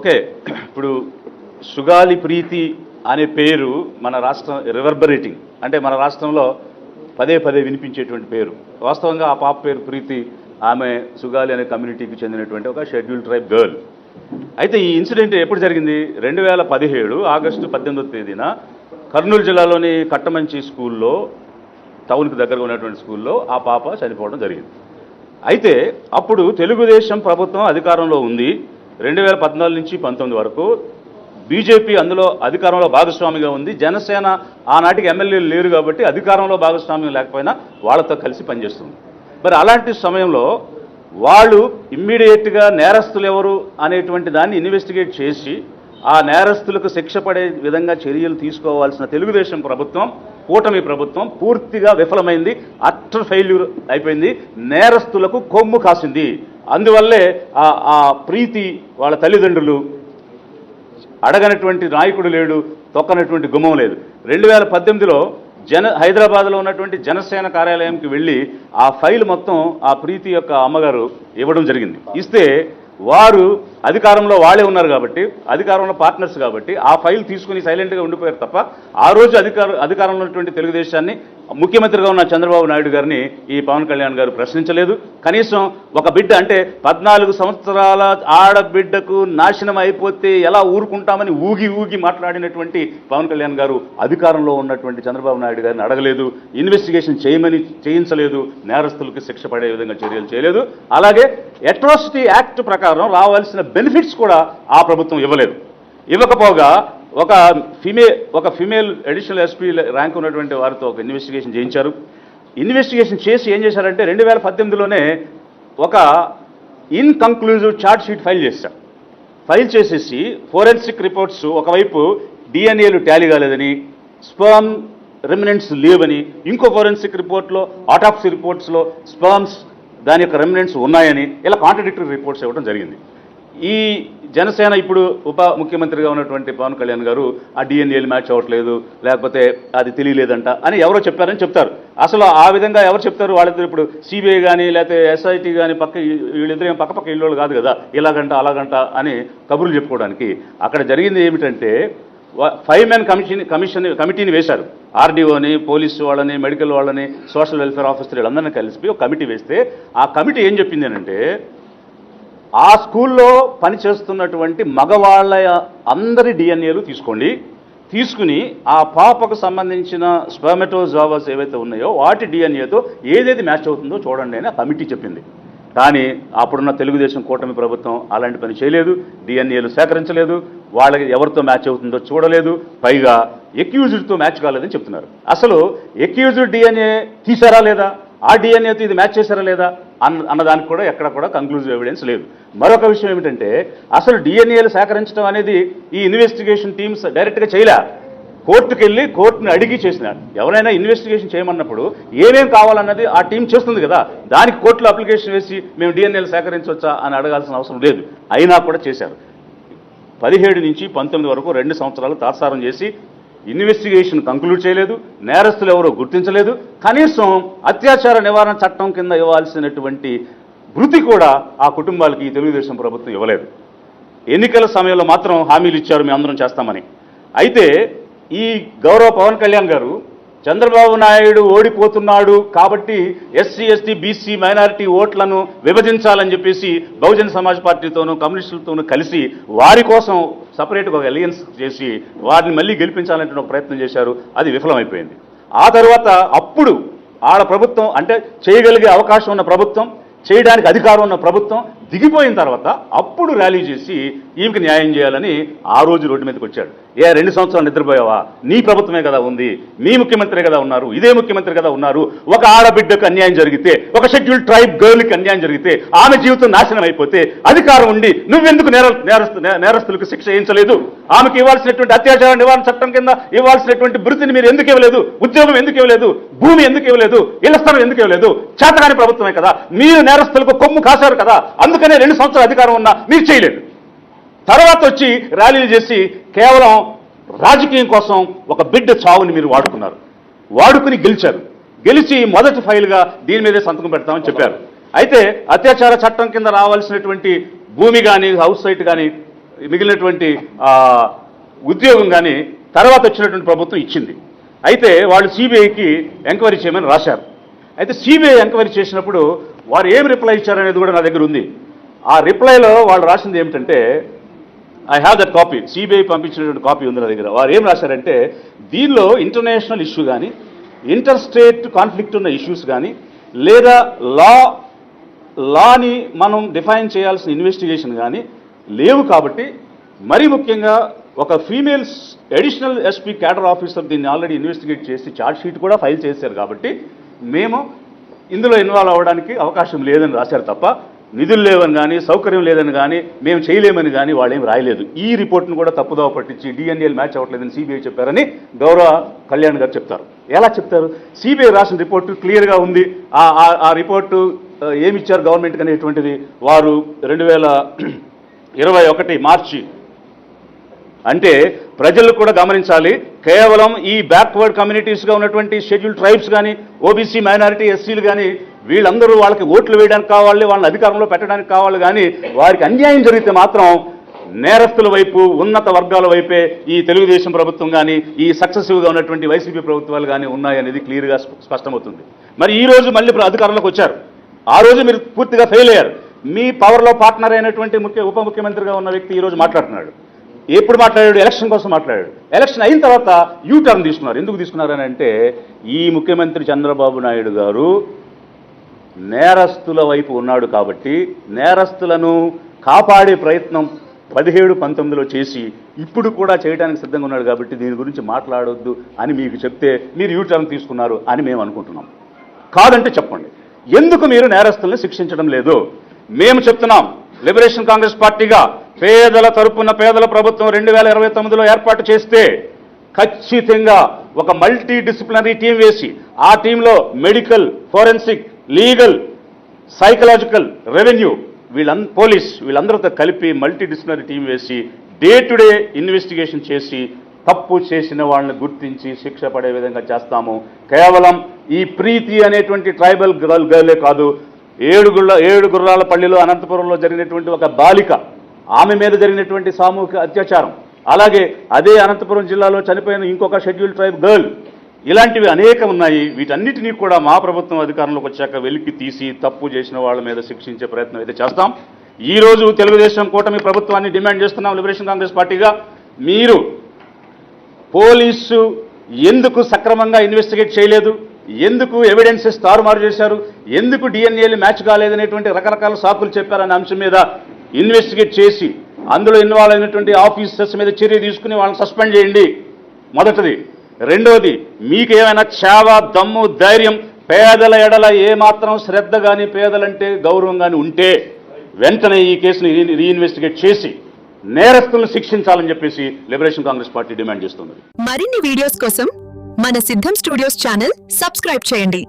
Okay ఇప్పుడు సుగాలి ప్రీతి అనే పేరు మన రాష్ట్రం రివర్బరేటింగ్ అంటే మన రాష్ట్రంలో పదే పదే వినిపించేటువంటి పేరు. వాస్తవంగా ఆ పాప పేరు ప్రీతి ఆమె సుగాలి అనే కమ్యూనిటీకి చెందినటువంటి ఒక షెడ్యూల్ ట్రైబ్ గర్ల్ అయితే ఈ ఇన్సిడెంట్ ఎప్పుడు జరిగింది? రెండు వేల పదిహేడు ఆగస్టు పద్దెనిమిదో తేదీన కర్నూలు జిల్లాలోని కట్టమంచి స్కూల్లో టౌన్కి దగ్గరగా ఉన్నటువంటి స్కూల్లో ఆ పాప చనిపోవడం జరిగింది. అయితే అప్పుడు తెలుగుదేశం ప్రభుత్వం అధికారంలో ఉంది. రెండు వేల పద్నాలుగు నుంచి పంతొమ్మిది వరకు బీజేపీ అందులో అధికారంలో భాగస్వామిగా ఉంది. జనసేన ఆనాటికి ఎమ్మెల్యేలు లేరు కాబట్టి అధికారంలో భాగస్వామ్యం లేకపోయినా వాళ్ళతో కలిసి పనిచేస్తుంది. మరి అలాంటి సమయంలో వాళ్ళు ఇమ్మీడియట్గా నేరస్తులు ఎవరు అనేటువంటి దాన్ని ఇన్వెస్టిగేట్ చేసి ఆ నేరస్తులకు శిక్ష పడే విధంగా చర్యలు తీసుకోవాల్సిన తెలుగుదేశం ప్రభుత్వం కూటమి ప్రభుత్వం పూర్తిగా విఫలమైంది అట్టర్ ఫెయిల్యూర్ అయిపోయింది నేరస్తులకు కొమ్ము కాసింది. అందువల్లే ఆ ఆ ప్రీతి వాళ్ళ తల్లిదండ్రులు అడగనటువంటి నాయకుడు లేడు తొక్కనటువంటి గుమ్మం లేదు. రెండు వేల పద్దెనిమిదిలో జన హైదరాబాద్లో ఉన్నటువంటి జనసేన కార్యాలయంకి వెళ్ళి ఆ ఫైల్ మొత్తం ఆ ప్రీతి యొక్క అమ్మగారు ఇవ్వడం జరిగింది. ఇస్తే వారు అధికారంలో వాళ్ళే ఉన్నారు కాబట్టి అధికారంలో పార్ట్నర్స్ కాబట్టి ఆ ఫైల్ తీసుకుని సైలెంట్గా ఉండిపోయారు తప్ప ఆ రోజు అధికార అధికారంలో ఉన్నటువంటి తెలుగుదేశాన్ని ముఖ్యమంత్రిగా ఉన్న చంద్రబాబు నాయుడు గారిని ఈ పవన్ కళ్యాణ్ గారు ప్రశ్నించలేదు. కనీసం ఒక బిడ్డ అంటే పద్నాలుగు సంవత్సరాల ఆడబిడ్డకు నాశనం అయిపోతే ఎలా ఊరుకుంటామని ఊగి ఊగి మాట్లాడినటువంటి పవన్ కళ్యాణ్ గారు అధికారంలో ఉన్నటువంటి చంద్రబాబు నాయుడు గారిని అడగలేదు ఇన్వెస్టిగేషన్ చేయమని చేయించలేదు నేరస్తులకు శిక్ష పడే విధంగా చర్యలు చేయలేదు. అలాగే అట్రాసిటీ యాక్ట్ ప్రకారం రావాల్సిన బెనిఫిట్స్ కూడా ఆ ప్రభుత్వం ఇవ్వలేదు. ఇవ్వకపోగా ఒక ఫిమేల్ ఒక ఫిమేల్ అడిషనల్ ఎస్పీ ర్యాంక్ ఉన్నటువంటి వారితో ఒక ఇన్వెస్టిగేషన్ చేయించారు. ఇన్వెస్టిగేషన్ చేసి ఏం చేశారంటే రెండు వేల పద్దెనిమిదిలోనే ఒక ఇన్కంక్లూజివ్ ఛార్జ్ షీట్ ఫైల్ చేశారు. ఫైల్ చేసేసి ఫోరెన్సిక్ రిపోర్ట్స్ ఒకవైపు డిఎన్ఏలు టాలీ కాలేదని స్పర్మ్ రెమినెంట్స్ లేవని ఇంకో ఫోరెన్సిక్ రిపోర్ట్లో ఆటాప్సీ రిపోర్ట్స్లో స్పర్మ్స్ దాని యొక్క రెమినెంట్స్ ఉన్నాయని ఇలా కాంట్రడిక్టరీ రిపోర్ట్స్ ఇవ్వడం జరిగింది. ఈ జనసేన ఇప్పుడు ఉప ముఖ్యమంత్రిగా ఉన్నటువంటి పవన్ కళ్యాణ్ గారు ఆ డిఎన్ఏలు మ్యాచ్ అవ్వట్లేదు లేకపోతే అది తెలియలేదంట అని ఎవరో చెప్పారని చెప్తారు. అసలు ఆ విధంగా ఎవరు చెప్తారు? వాళ్ళిద్దరు ఇప్పుడు సిబిఐ కానీ లేకపోతే ఎస్ఐటి కానీ పక్క వీళ్ళిద్దరు ఏం పక్క పక్క ఇల్లు కాదు కదా ఇలాగంట అలాగంట అని కబుర్లు చెప్పుకోవడానికి అక్కడ జరిగింది ఏమిటంటే ఫైవ్ మ్యాన్ కమిషన్ కమిషన్ కమిటీని వేశారు. ఆర్డీఓని పోలీసు వాళ్ళని మెడికల్ వాళ్ళని సోషల్ వెల్ఫేర్ ఆఫీసర్ వీళ్ళందరినీ కలిసి ఒక కమిటీ వేస్తే ఆ కమిటీ ఏం చెప్పింది అంటే ఆ స్కూల్లో పనిచేస్తున్నటువంటి మగవాళ్ళ అందరి డిఎన్ఏలు తీసుకోండి. తీసుకుని ఆ పాపకు సంబంధించిన స్పర్మెటోజావాస్ ఏవైతే ఉన్నాయో వాటి డిఎన్ఏతో ఏదేది మ్యాచ్ అవుతుందో చూడండి అని ఆ కమిటీ చెప్పింది. కానీ అప్పుడున్న తెలుగుదేశం కూటమి ప్రభుత్వం అలాంటి పని చేయలేదు. డిఎన్ఏలు సేకరించలేదు. వాళ్ళకి ఎవరితో మ్యాచ్ అవుతుందో చూడలేదు. పైగా ఎక్యూజ్డ్తో మ్యాచ్ కాలేదని చెప్తున్నారు. అసలు ఎక్యూజ్డ్ డిఎన్ఏ తీసారా లేదా? ఆ డిఎన్ఏతో ఇది మ్యాచ్ చేశారా లేదా? అన్న అన్నదానికి కూడా ఎక్కడ కూడా కంక్లూజివ్ ఎవిడెన్స్ లేదు. మరొక విషయం ఏమిటంటే అసలు డిఎన్ఏలు సేకరించడం అనేది ఈ ఇన్వెస్టిగేషన్ టీమ్స్ డైరెక్ట్గా చేయలే. కోర్టుకు వెళ్ళి కోర్టుని అడిగి చేసిన ఎవరైనా ఇన్వెస్టిగేషన్ చేయమన్నప్పుడు ఏమేం కావాలన్నది ఆ టీం చేస్తుంది కదా. దానికి కోర్టులో అప్లికేషన్ వేసి మేము డిఎన్ఏలు సేకరించవచ్చా అని అడగాల్సిన అవసరం లేదు. అయినా కూడా చేశారు. పదిహేడు నుంచి పంతొమ్మిది వరకు రెండు సంవత్సరాలు తాత్సారం చేసి ఇన్వెస్టిగేషన్ కంక్లూడ్ చేయలేదు నేరస్తులు ఎవరో గుర్తించలేదు. కనీసం అత్యాచార నివారణ చట్టం కింద ఇవ్వాల్సినటువంటి భృతి కూడా ఆ కుటుంబాలకి తెలుగుదేశం ప్రభుత్వం ఇవ్వలేదు. ఎన్నికల సమయంలో మాత్రం హామీలు ఇచ్చారు మేము అందరం చేస్తామని. అయితే ఈ గౌరవ పవన్ కళ్యాణ్ గారు చంద్రబాబు నాయుడు ఓడిపోతున్నాడు కాబట్టి ఎస్సీ ఎస్టీ బీసీ మైనారిటీ ఓట్లను విభజించాలని చెప్పేసి బహుజన సమాజ్ పార్టీతోనూ కమ్యూనిస్టులతోనూ కలిసి వారి కోసం సపరేట్గా ఒక అలయన్స్ చేసి వారిని మళ్ళీ గెలిపించాలంటే ఒక ప్రయత్నం చేశారు. అది విఫలమైపోయింది. ఆ తర్వాత అప్పుడు ఆడ ప్రభుత్వం అంటే చేయగలిగే అవకాశం ఉన్న ప్రభుత్వం చేయడానికి అధికారం ఉన్న ప్రభుత్వం దిగిపోయిన తర్వాత అప్పుడు ర్యాలీ చేసి ఈమెకి న్యాయం చేయాలని ఆ రోజు రోడ్డు మీదకి వచ్చాడు. ఏ రెండు సంవత్సరాలు నిద్రపోయావా? నీ ప్రభుత్వమే కదా ఉంది. మీ ముఖ్యమంత్రి కదా ఉన్నారు. ఇదే ముఖ్యమంత్రి కదా ఉన్నారు. ఒక ఆడబిడ్డకు అన్యాయం జరిగితే ఒక షెడ్యూల్ ట్రైబ్ గర్ల్కి అన్యాయం జరిగితే ఆమె జీవితం నాశనం అయిపోతే అధికారం ఉండి నువ్వెందుకు నేర నేరస్తులకు శిక్ష వేయించలేదు ఆమెకి ఇవ్వాల్సినటువంటి అత్యాచార నివారణ చట్టం కింద ఇవ్వాల్సినటువంటి బృతిని మీరు ఎందుకు ఇవ్వలేదు? ఉద్యోగం ఎందుకు ఇవ్వలేదు? భూమి ఎందుకు ఇవ్వలేదు? ఇళ్ళ స్థలం ఎందుకు ఇవ్వలేదు? చేతగాని ప్రభుత్వమే కదా. మీరు నేరస్తులకు కొమ్ము కాశారు కదా అందుకనే రెండు సంవత్సరాల అధికారం ఉన్నా మీరు చేయలేదు. తర్వాత వచ్చి ర్యాలీలు చేసి కేవలం రాజకీయం కోసం ఒక బిడ్డ చావుని మీరు వాడుకున్నారు. వాడుకుని గెలిచారు. గెలిచి మొదటి ఫైల్గా దీని మీదే సంతకం పెడతామని చెప్పారు. అయితే అత్యాచార చట్టం కింద రావాల్సినటువంటి భూమి కానీ హౌస్ సైట్ కానీ మిగిలినటువంటి ఉద్యోగం కానీ తర్వాత వచ్చినటువంటి ప్రభుత్వం ఇచ్చింది. అయితే వాళ్ళు సిబిఐకి ఎంక్వైరీ చేయమని రాశారు. అయితే సిబిఐ ఎంక్వైరీ చేసినప్పుడు వారు ఏం రిప్లై ఇచ్చారనేది కూడా నా దగ్గర ఉంది. ఆ రిప్లైలో వాళ్ళు రాసింది ఏమిటంటే I have that copy CBI పంపించినటువంటి కాపీ ఉంది నా దగ్గర. వారు ఏం రాశారంటే దీనిలో ఇంటర్నేషనల్ ఇష్యూ కానీ ఇంటర్ స్టేట్ కాన్ఫ్లిక్ట్ ఉన్న ఇష్యూస్ కానీ లేదా లా లాని మనం డిఫైన్ చేయాల్సిన ఇన్వెస్టిగేషన్ కానీ లేవు కాబట్టి మరీ ముఖ్యంగా ఒక females additional SP cadre officer దీన్ని ఆల్రెడీ ఇన్వెస్టిగేట్ చేసి ఛార్జ్ షీట్ కూడా ఫైల్ చేశారు కాబట్టి మేము ఇందులో ఇన్వాల్వ్ అవ్వడానికి అవకాశం లేదని రాశారు తప్ప నిధులు లేవని కానీ సౌకర్యం లేదని కానీ మేము చేయలేమని కానీ వాళ్ళేం రాయలేదు. ఈ రిపోర్ట్ను కూడా తప్పుదోవ పట్టించి డిఎన్ఏలు మ్యాచ్ అవ్వట్లేదని సిబిఐ చెప్పారని గౌరవ కళ్యాణ్ గారు చెప్తారు. ఎలా చెప్తారు? సిబిఐ రాసిన రిపోర్టు క్లియర్గా ఉంది. ఆ ఆ- రిపోర్టు ఏమిచ్చారు ఏమి ఇచ్చారు గవర్నమెంట్ అనేటువంటిది? వారు రెండు వేల ఇరవై ఒకటి మార్చి అంటే ప్రజలు కూడా గమనించాలి కేవలం ఈ బ్యాక్వర్డ్ కమ్యూనిటీస్గా ఉన్నటువంటి షెడ్యూల్ ట్రైబ్స్ కానీ ఓబీసీ మైనారిటీ ఎస్సీలు కానీ వీళ్ళందరూ వాళ్ళకి ఓట్లు వేయడానికి కావాలి వాళ్ళని అధికారంలో పెట్టడానికి కావాలి కానీ వారికి అన్యాయం జరిగితే మాత్రం నేరస్తుల వైపు ఉన్నత వర్గాల వైపే ఈ తెలుగుదేశం ప్రభుత్వం కానీ ఈ సక్సెసివ్గా ఉన్నటువంటి వైసీపీ ప్రభుత్వాలు కానీ ఉన్నాయనేది క్లియర్గా స్పష్టమవుతుంది. మరి ఈ రోజు మళ్ళీ ఇప్పుడు అధికారంలోకి వచ్చారు. ఆ రోజు మీరు పూర్తిగా ఫెయిల్ అయ్యారు. మీ పవర్లో పార్ట్నర్ అయినటువంటి ముఖ్య ఉప ముఖ్యమంత్రిగా ఉన్న వ్యక్తి ఈ రోజు మాట్లాడుతున్నాడు. ఎప్పుడు మాట్లాడాడు? ఎలక్షన్ కోసం మాట్లాడాడు. ఎలక్షన్ అయిన తర్వాత యూ టర్న్ తీసుకున్నారు. ఎందుకు తీసుకున్నారని అంటే ఈ ముఖ్యమంత్రి చంద్రబాబు నాయుడు గారు నేరస్తుల వైపు ఉన్నాడు కాబట్టి నేరస్తులను కాపాడే ప్రయత్నం పదిహేడు పంతొమ్మిదిలో చేసి ఇప్పుడు కూడా చేయడానికి సిద్ధంగా ఉన్నాడు కాబట్టి దీని గురించి మాట్లాడొద్దు అని మీకు చెప్తే మీరు యూ టర్న్ తీసుకున్నారు అని మేము అనుకుంటున్నాం. కాదంటే చెప్పండి. ఎందుకు మీరు నేరస్తుల్ని శిక్షించడం లేదు? మేము చెప్తున్నాం లిబరేషన్ కాంగ్రెస్ పార్టీగా పేదల తరపున పేదల ప్రభుత్వం రెండు వేల ఇరవై తొమ్మిదిలో ఏర్పాటు చేస్తే ఖచ్చితంగా ఒక మల్టీ డిసిప్లినరీ టీం వేసి ఆ టీంలో medical forensic legal psychological revenue వీళ్ళ పోలీస్ వీళ్ళందరితో కలిపి మల్టీ డిసిప్లినరీ టీం వేసి డే టు డే ఇన్వెస్టిగేషన్ చేసి తప్పు చేసిన వాళ్ళని గుర్తించి శిక్ష పడే విధంగా చేస్తాము. కేవలం ఈ ప్రీతి అనేటువంటి ట్రైబల్ గర్ల్ గర్లే కాదు. ఏడుగుళ్ళ ఏడు గుర్రాల పల్లిలో అనంతపురంలో జరిగినటువంటి ఒక బాలిక ఆమె మీద జరిగినటువంటి సామూహిక అత్యాచారం అలాగే అదే అనంతపురం జిల్లాలో చనిపోయిన ఇంకొక షెడ్యూల్ ట్రైబ్ గర్ల్ ఇలాంటివి అనేకం ఉన్నాయి. వీటన్నిటినీ కూడా మా ప్రభుత్వం అధికారంలోకి వచ్చాక వెలికి తీసి తప్పు చేసిన వాళ్ళ మీద శిక్షించే ప్రయత్నం అయితే చేస్తాం. ఈ రోజు తెలుగుదేశం కూటమి ప్రభుత్వాన్ని డిమాండ్ చేస్తున్నాం లిబరేషన్ కాంగ్రెస్ పార్టీగా. మీరు పోలీసు ఎందుకు సక్రమంగా ఇన్వెస్టిగేట్ చేయలేదు? ఎందుకు ఎవిడెన్సెస్ తారుమారు చేశారు? ఎందుకు డిఎన్ఏలు మ్యాచ్ కాలేదనేటువంటి రకరకాల సాకులు చెప్పారనే అంశం మీద ఇన్వెస్టిగేట్ చేసి అందులో ఇన్వాల్వ్ అయినటువంటి ఆఫీసర్స్ మీద చర్య తీసుకుని వాళ్ళని సస్పెండ్ చేయండి. మొదటిది. రెండవది మీకు ఏమైనా చావ దమ్ము ధైర్యం పేదల ఎడల ఏమాత్రం శ్రద్ధ కానీ పేదలంటే గౌరవం కానీ ఉంటే వెంటనే ఈ కేసుని రీ- రీఇన్వెస్టిగేట్ చేసి నేరస్తులను శిక్షించాలని చెప్పేసి లిబరేషన్ కాంగ్రెస్ పార్టీ డిమాండ్ చేస్తుంది మరిన్ని వీడియోస్ కోసం మన సిద్ధం స్టూడియోస్ ఛానల్ సబ్స్క్రైబ్ చేయండి.